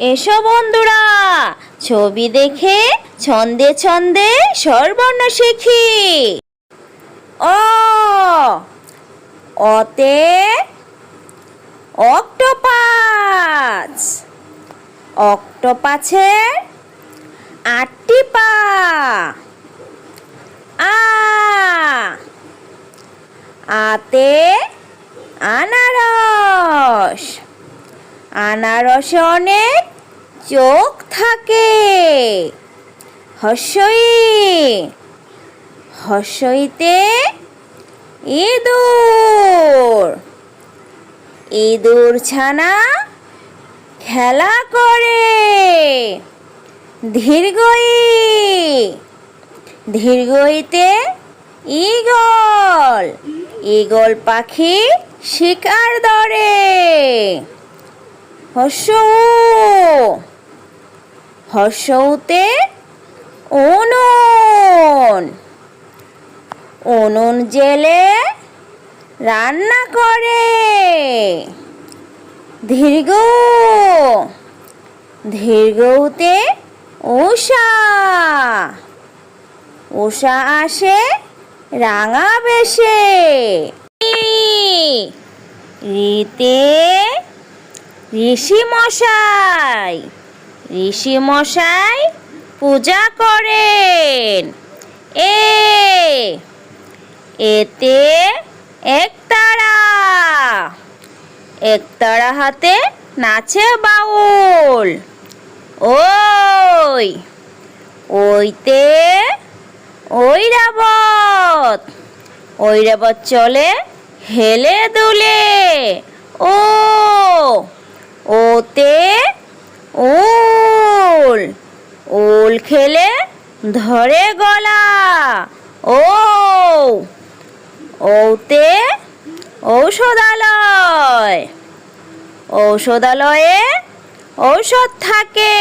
এসো বন্ধুরা, ছবি দেখে ছন্দে ছন্দে স্বরবর্ণ শিখি। অ, অতে অক্টোপাস। অক্টোপাসের আটটি পা। আ, আতে আনারস। আনারসে অনেক চোখ থাকে। হর্ষই হর্ষইতে ইঁদুর। ইঁদুর ছানা খেলা করে। দীর্ঘই দীর্ঘইতে ঈগল। ঈগল পাখি শিকার ধরে। হর্ষ। হর্ষতে উনুন। উনুন জেলে রান্না করে। দীর্ঘ দীর্ঘতে উষা উষা আসে রাঙা বেশে। রীতে ঋষি মশাই ঋষি মশাই পূজা করেন। এ, এতে একতারা একতারা হাতে নাচে বাউল। ওই, ওইতে ঐরাবত ঐরাবত চলে হেলে দুলে। ও ওতে ওল। ওল খেলে ধরে গলা। ও। ওতে ঔষধালয়। ঔষধালয়ে ঔষধ থাকে।